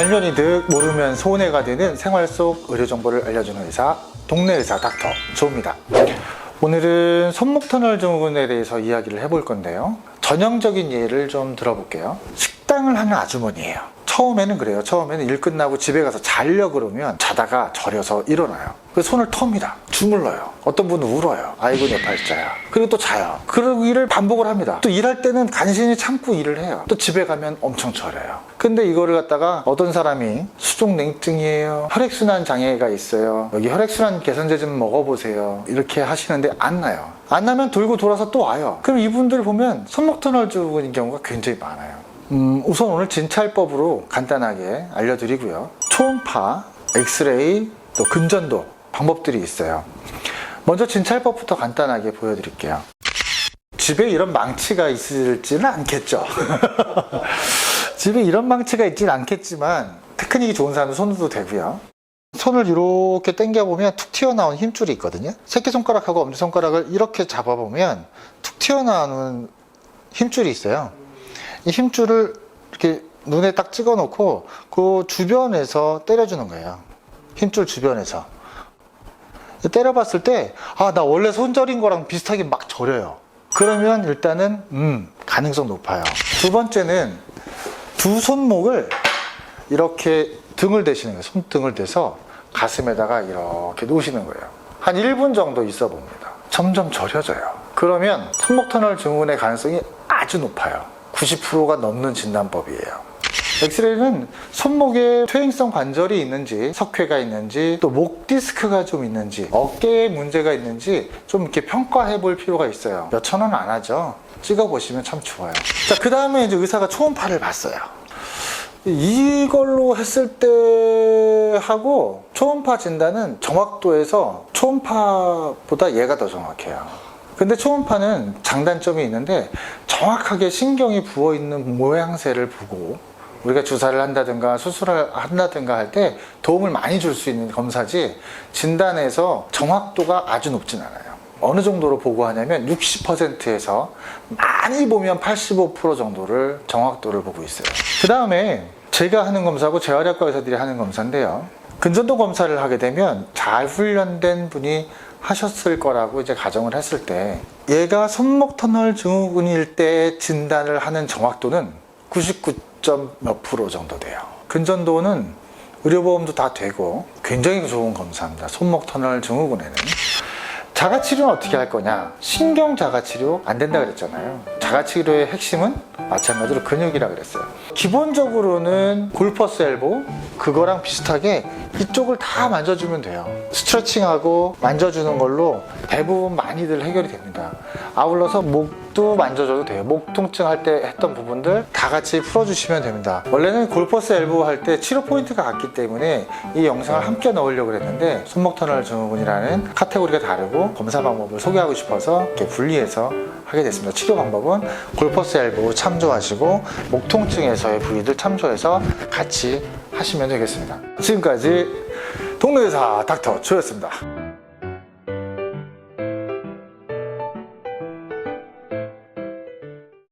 알면 이득 모르면 손해가 되는 생활 속 의료 정보를 알려주는 의사 동네 의사 닥터 조입니다. 오늘은 손목 터널 증후군에 대해서 이야기를 해볼 건데요. 전형적인 예를 좀 들어볼게요. 식당을 하는 아주머니예요. 처음에는 그래요. 처음에는 일 끝나고 집에 가서 자려 그러면 자다가 저려서 일어나요. 그 손을 텁니다. 주물러요. 어떤 분은 울어요. 아이고 내 팔자야. 그리고 또 자요. 그리고 일을 반복을 합니다. 또 일할 때는 간신히 참고 일을 해요. 또 집에 가면 엄청 저려요. 근데 이거를 갖다가 어떤 사람이 수족냉증이에요. 혈액순환 장애가 있어요. 여기 혈액순환 개선제 좀 먹어보세요. 이렇게 하시는데 안 나요. 안 나면 돌고 돌아서 또 와요. 그럼 이분들 보면 손목 터널 증후군인 경우가 굉장히 많아요. 음, 우선 오늘 진찰법으로 간단하게 알려드리고요. 초음파, 엑스레이, 또 근전도 방법들이 있어요. 먼저 진찰법부터 간단하게 보여드릴게요. 집에 이런 망치가 있을지는 않겠죠. 집에 이런 망치가 있지는 않겠지만 테크닉이 좋은 사람은 손으로도 되고요. 손을 이렇게 당겨보면 툭 튀어나온 힘줄이 있거든요. 새끼손가락하고 엄지손가락을 이렇게 잡아보면 툭 튀어나오는 힘줄이 있어요. 이 힘줄을 이렇게 눈에 딱 찍어 놓고 그 주변에서 때려주는 거예요. 힘줄 주변에서. 때려봤을 때, 아, 나 원래 손절인 거랑 비슷하게 막 저려요. 그러면 일단은, 음, 가능성 높아요. 두 번째는 두 손목을 이렇게 등을 대시는 거예요. 손등을 대서 가슴에다가 이렇게 놓으시는 거예요. 한 1분 정도 있어 봅니다. 점점 저려져요. 그러면 손목 터널 증후군의 가능성이 아주 높아요. 90%가 넘는 진단법이에요. 엑스레이는 손목에 퇴행성 관절이 있는지, 석회가 있는지, 또 목 디스크가 좀 있는지, 어깨에 문제가 있는지 좀 이렇게 평가해 볼 필요가 있어요. 몇 천 원 안 하죠? 찍어 보시면 참 좋아요. 자, 그 다음에 이제 의사가 초음파를 봤어요. 이걸로 했을 때 하고 초음파 진단은 정확도에서 초음파보다 얘가 더 정확해요. 근데 초음파는 장단점이 있는데 정확하게 신경이 부어 있는 모양새를 보고 우리가 주사를 한다든가 수술을 한다든가 할 때 도움을 많이 줄 수 있는 검사지 진단에서 정확도가 아주 높진 않아요. 어느 정도로 보고하냐면 60%에서 많이 보면 85% 정도를 정확도를 보고 있어요. 그 다음에 제가 하는 검사고 재활약과 의사들이 하는 검사인데요. 근전도 검사를 하게 되면 잘 훈련된 분이 하셨을 거라고 이제 가정을 했을 때 얘가 손목 터널 증후군일 때 진단을 하는 정확도는 99몇 프로 정도 돼요. 근전도는 의료보험도 다 되고 굉장히 좋은 검사입니다. 손목 터널 증후군에는. 자가치료는 어떻게 할 거냐? 신경 자가치료 안 된다 그랬잖아요. 자가치료의 핵심은 마찬가지로 근육이라 그랬어요. 기본적으로는 골퍼스 엘보 그거랑 비슷하게 이쪽을 다 만져주면 돼요. 스트레칭하고 만져주는 걸로 대부분 많이들 해결이 됩니다. 아울러서 목도 만져줘도 돼요. 목 통증 할 때 했던 부분들 다 같이 풀어주시면 됩니다. 원래는 골퍼스 엘보 할 때 치료 포인트가 같기 때문에 이 영상을 함께 넣으려고 했는데 손목 터널 증후군이라는 카테고리가 다르고 검사 방법을 소개하고 싶어서 이렇게 분리해서 하게 됐습니다. 치료 방법은 골퍼스 엘보 참조하시고 목 통증에서의 부위들 참조해서 같이 하시면 되겠습니다. 지금까지 동네의사 닥터 조였습니다.